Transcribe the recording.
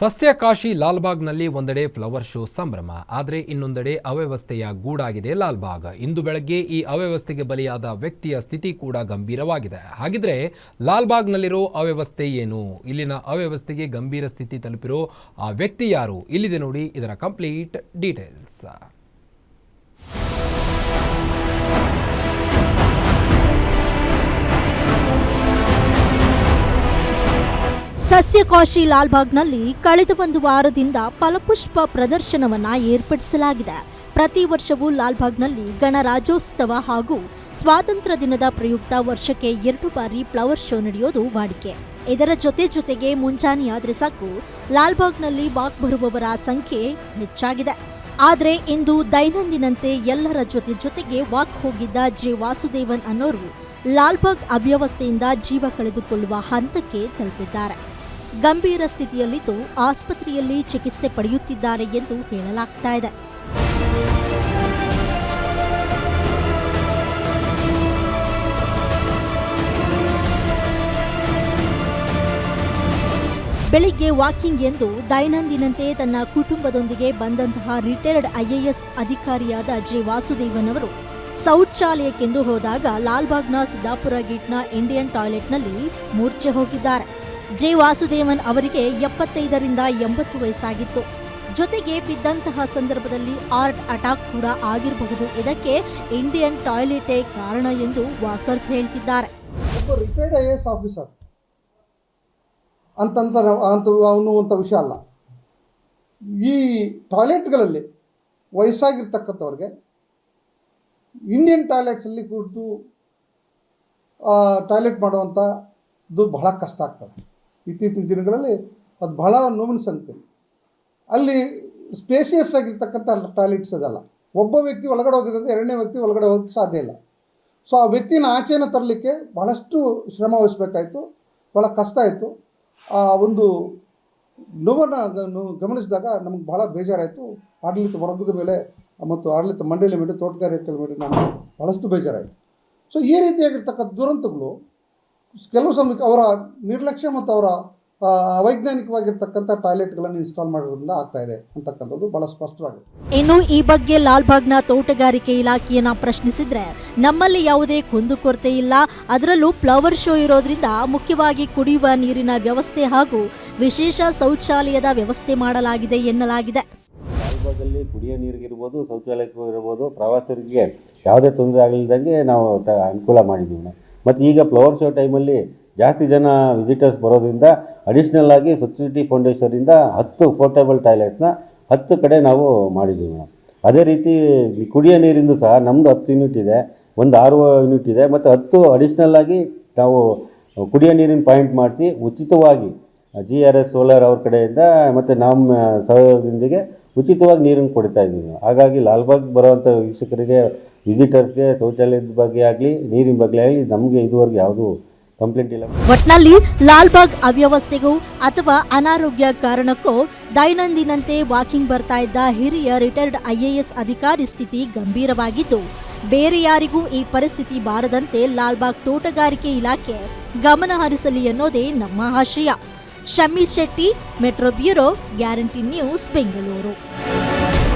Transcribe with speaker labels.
Speaker 1: ಸಸ್ಯಕಾಶಿ ಲಾಲ್ಬಾಗ್ನಲ್ಲಿ ಒಂದೆಡೆ flower show ಸಂಭ್ರಮ, ಆದರೆ ಇನ್ನೊಂದೆಡೆ ಅವ್ಯವಸ್ಥೆಯ ಗೂಡಾಗಿದೆ ಲಾಲ್ಬಾಗ್. ಇಂದು ಬೆಳಗ್ಗೆ ಈ ಅವ್ಯವಸ್ಥೆಗೆ ಬಲಿಯಾದ ವ್ಯಕ್ತಿಯ ಸ್ಥಿತಿ ಕೂಡ ಗಂಭೀರವಾಗಿದೆ. ಹಾಗಿದ್ರೆ ಲಾಲ್ಬಾಗ್ನಲ್ಲಿರೋ ಅವ್ಯವಸ್ಥೆ ಏನು? ಇಲ್ಲಿನ ಅವ್ಯವಸ್ಥೆಗೆ ಗಂಭೀರ ಸ್ಥಿತಿ ತಲುಪಿರೋ ಆ ವ್ಯಕ್ತಿ ಯಾರು? ಇಲ್ಲಿದೆ ನೋಡಿ ಇದರ ಕಂಪ್ಲೀಟ್ ಡೀಟೇಲ್ಸ್.
Speaker 2: ಸಸ್ಯಕಾಶಿ ಲಾಲ್ಬಾಗ್ನಲ್ಲಿ ಕಳೆದ ಒಂದು ವಾರದಿಂದ ಫಲಪುಷ್ಪ ಪ್ರದರ್ಶನವನ್ನ ಏರ್ಪಡಿಸಲಾಗಿದೆ. ಪ್ರತಿ ವರ್ಷವೂ ಲಾಲ್ಬಾಗ್ನಲ್ಲಿ ಗಣರಾಜ್ಯೋತ್ಸವ ಹಾಗೂ ಸ್ವಾತಂತ್ರ್ಯ ದಿನದ ಪ್ರಯುಕ್ತ ವರ್ಷಕ್ಕೆ ಎರಡು ಬಾರಿ ಫ್ಲವರ್ ಶೋ ನಡೆಯೋದು ವಾಡಿಕೆ. ಇದರ ಜೊತೆ ಜೊತೆಗೆ ಮುಂಜಾನೆಯಾದರೆ ಸಾಕು, ಲಾಲ್ಬಾಗ್ನಲ್ಲಿ ವಾಕ್ ಬರುವವರ ಸಂಖ್ಯೆ ಹೆಚ್ಚಾಗಿದೆ. ಆದರೆ ಇಂದು ದೈನಂದಿನಂತೆ ಎಲ್ಲರ ಜೊತೆ ಜೊತೆಗೆ ವಾಕ್ ಹೋಗಿದ್ದ ಜೆ ವಾಸುದೇವನ್ ಅನ್ನೋರು ಲಾಲ್ಬಾಗ್ ಅವ್ಯವಸ್ಥೆಯಿಂದ ಜೀವ ಕಳೆದುಕೊಳ್ಳುವ ಹಂತಕ್ಕೆ ತಲುಪಿದ್ದಾರೆ. ಗಂಭೀರ ಸ್ಥಿತಿಯಲ್ಲಿದ್ದು ಆಸ್ಪತ್ರೆಯಲ್ಲಿ ಚಿಕಿತ್ಸೆ ಪಡೆಯುತ್ತಿದ್ದಾರೆ ಎಂದು ಹೇಳಲಾಗ್ತಾ ಇದೆ. ಬೆಳಿಗ್ಗೆ ವಾಕಿಂಗ್ ಎಂದು ದೈನಂದಿನಂತೆ ತನ್ನ ಕುಟುಂಬದೊಂದಿಗೆ ಬಂದಂತಹ ರಿಟೈರ್ಡ್ ಐಎಎಸ್ ಅಧಿಕಾರಿಯಾದ ಜೆ ವಾಸುದೇವನ್ ಅವರು ಶೌಚಾಲಯಕ್ಕೆಂದು ಹೋದಾಗ ಲಾಲ್ಬಾಗ್ನ ಸಿದ್ದಾಪುರ ಗೇಟ್ನ ಇಂಡಿಯನ್ ಟಾಯ್ಲೆಟ್ನಲ್ಲಿ ಮೂರ್ಛೆ ಹೋಗಿದ್ದಾರೆ. ಜೆ ವಾಸುದೇವನ್ ಅವರಿಗೆ ಎಪ್ಪತ್ತೈದರಿಂದ ಎಂಬತ್ತು ವಯಸ್ಸಾಗಿತ್ತು. ಜೊತೆಗೆ ಬಿದ್ದಂತಹ ಸಂದರ್ಭದಲ್ಲಿ ಆರ್ಟ್ ಅಟ್ಯಾಕ್ ಕೂಡ ಆಗಿರಬಹುದು. ಇದಕ್ಕೆ ಇಂಡಿಯನ್ ಟಾಯ್ಲೆಟೇ ಕಾರಣ ಎಂದು ವಾಕರ್ಸ್ ಹೇಳ್ತಿದ್ದಾರೆ.
Speaker 3: ರಿಟೈರ್ಡ್ ಐ ಎಸ್ ಆಫೀಸರ್ ಅಂತಂತ ಅಂತ ವಿಷಯ ಅಲ್ಲ. ಈ ಟಾಯ್ಲೆಟ್ಗಳಲ್ಲಿ ವಯಸ್ಸಾಗಿರ್ತಕ್ಕಂಥವ್ರಿಗೆ ಇಂಡಿಯನ್ ಟಾಯ್ಲೆಟ್ಸಲ್ಲಿ ಕೂತು ಟಾಯ್ಲೆಟ್ ಮಾಡುವಂಥದ್ದು ಬಹಳ ಕಷ್ಟ ಆಗ್ತದೆ. ಇತ್ತೀಚಿನ ದಿನಗಳಲ್ಲಿ ಅದು ಬಹಳ ನೋವಿನ ಸಂಗತಿ. ಅಲ್ಲಿ ಸ್ಪೇಸಿಯಸ್ ಆಗಿರ್ತಕ್ಕಂಥ ಟಾಯ್ಲೆಟ್ಸ್ ಅದಲ್ಲ. ಒಬ್ಬ ವ್ಯಕ್ತಿ ಒಳಗಡೆ ಹೋಗಿದ್ರೆ ಎರಡನೇ ವ್ಯಕ್ತಿ ಒಳಗಡೆ ಹೋಗೋಕ್ಕೆ ಸಾಧ್ಯ ಇಲ್ಲ. ಸೊ ಆ ವ್ಯಕ್ತಿನ ಆಚೆನ ತರಲಿಕ್ಕೆ ಬಹಳಷ್ಟು ಶ್ರಮ ವಹಿಸಬೇಕಾಯಿತು. ಭಾಳ ಕಷ್ಟ ಆಯಿತು. ಆ ಒಂದು ನೋವನ್ನು ಗಮನಿಸಿದಾಗ ನಮಗೆ ಬಹಳ ಬೇಜಾರಾಯಿತು. ಆಡಳಿತ ವರ್ಗದ ಮೇಲೆ ಮತ್ತು ಆಡಳಿತ ಮಂಡಳಿ ಮೇಲೆ ತೋಟಗಾರಿಕೆ ಮೇಲೆ ನಮಗೆ ಬಹಳಷ್ಟು ಬೇಜಾರಾಯಿತು. ಸೊ ಈ ರೀತಿಯಾಗಿರ್ತಕ್ಕಂಥ ದುರಂತಗಳು ಕೆಲವು ಸಮಯಕ್ಕೆ ಅವರ ನಿರ್ಲಕ್ಷ್ಯ ಮತ್ತು ಅವರ ಅವೈಜ್ಞಾನಿಕವಾಗಿರ್ತಕ್ಕಂಥ ಟಾಯ್ಲೆಟ್ಗಳನ್ನು ಇನ್ಸ್ಟಾಲ್ ಮಾಡೋದ್ರಿಂದ ಆಗ್ತಾ ಇದೆ ಅಂತಕ್ಕಂಥದ್ದು ಭಾಳ ಸ್ಪಷ್ಟವಾಗಿದೆ.
Speaker 2: ಇನ್ನು ಈ ಬಗ್ಗೆ ಲಾಲ್ಬಾಗ್ನ ತೋಟಗಾರಿಕೆ ಇಲಾಖೆಯನ್ನ ಪ್ರಶ್ನಿಸಿದ್ರೆ ನಮ್ಮಲ್ಲಿ ಯಾವುದೇ ಕುಂದುಕೊರತೆ ಇಲ್ಲ. ಅದರಲ್ಲೂ ಫ್ಲವರ್ ಶೋ ಇರೋದ್ರಿಂದ ಮುಖ್ಯವಾಗಿ ಕುಡಿಯುವ ನೀರಿನ ವ್ಯವಸ್ಥೆ ಹಾಗೂ ವಿಶೇಷ ಶೌಚಾಲಯದ ವ್ಯವಸ್ಥೆ ಮಾಡಲಾಗಿದೆ ಎನ್ನಲಾಗಿದೆ.
Speaker 4: ಲಾಲ್ಬಾಗಲ್ಲಿ ಕುಡಿಯೋ ನೀರಿಗಿರ್ಬೋದು ಶೌಚಾಲಯಕ್ಕೂ ಇರ್ಬೋದು ಪ್ರವಾಸಿಗರಿಗೆ ಯಾವುದೇ ತೊಂದರೆ ಆಗಲಿದ್ದಂಗೆ ನಾವು ತ ಅನುಕೂಲ ಮಾಡಿದ್ದೀವಿ. ಮತ್ತು ಈಗ ಫ್ಲವರ್ ಶೋ ಟೈಮಲ್ಲಿ ಜಾಸ್ತಿ ಜನ ವಿಸಿಟರ್ಸ್ ಬರೋದ್ರಿಂದ ಅಡಿಷ್ನಲ್ ಆಗಿ ಸಬ್ಸಿಡಿ ಫೌಂಡೇಶನಿಂದ ಹತ್ತು ಪೋರ್ಟೇಬಲ್ ಟಾಯ್ಲೆಟ್ನ ಹತ್ತು ಕಡೆ ನಾವು ಮಾಡಿದ್ದೀವಿ ಮೇಡಮ್. ಅದೇ ರೀತಿ ಕುಡಿಯೋ ನೀರಿಂದು ಸಹ ನಮ್ಮದು ಹತ್ತು ಯೂನಿಟ್ ಇದೆ, ಒಂದು ಆರು ಯೂನಿಟ್ ಇದೆ, ಮತ್ತು ಹತ್ತು ಅಡಿಷ್ನಲ್ ಆಗಿ ನಾವು ಕುಡಿಯೋ ನೀರಿನ ಪಾಯಿಂಟ್ ಮಾಡಿಸಿ, ಉಚಿತವಾಗಿ ಜಿ ಆರ್ ಎಸ್ ಸೋಲಾರ್ ಅವ್ರ ಕಡೆಯಿಂದ ಮತ್ತು ನಮ್ಮ ಸಹಯೋಗದೊಂದಿಗೆ ಉಚಿತವಾಗಿ ನೀರನ್ನು ಕೊಡ್ತಾ ಇದ್ದೀವಿ ಹಾಗಾಗಿ ಲಾಲ್ಬಾಗ್ ಬರುವಂಥ ವೀಕ್ಷಕರಿಗೆ ವಿಸಿಟರ್ಸ್ಗೆ ಶೌಚಾಲಯದ ಬಗ್ಗೆ ಆಗಲಿ, ನೀರಿನ ಬಗ್ಗೆ ಆಗಲಿ ನಮಗೆ ಇದುವರೆಗೆ ಯಾವುದು ಕಂಪ್ಲೇಂಟ್ ಇಲ್ಲ.
Speaker 2: ಒಟ್ನಲ್ಲಿ ಲಾಲ್ಬಾಗ್ ಅವ್ಯವಸ್ಥೆಗೂ ಅಥವಾ ಅನಾರೋಗ್ಯ ಕಾರಣಕ್ಕೂ ದೈನಂದಿನಂತೆ ವಾಕಿಂಗ್ ಬರ್ತಾ ಇದ್ದ ಹಿರಿಯ ರಿಟೈರ್ಡ್ ಐಎಎಸ್ ಅಧಿಕಾರಿ ಸ್ಥಿತಿ ಗಂಭೀರವಾಗಿದ್ದು, ಬೇರೆ ಯಾರಿಗೂ ಈ ಪರಿಸ್ಥಿತಿ ಬಾರದಂತೆ ಲಾಲ್ಬಾಗ್ ತೋಟಗಾರಿಕೆ ಇಲಾಖೆ ಗಮನ ಹರಿಸಲಿ ಅನ್ನೋದೇ ನಮ್ಮ ಆಶಯ. Shameer Shetty metro bureau guarantee news Bengaluru.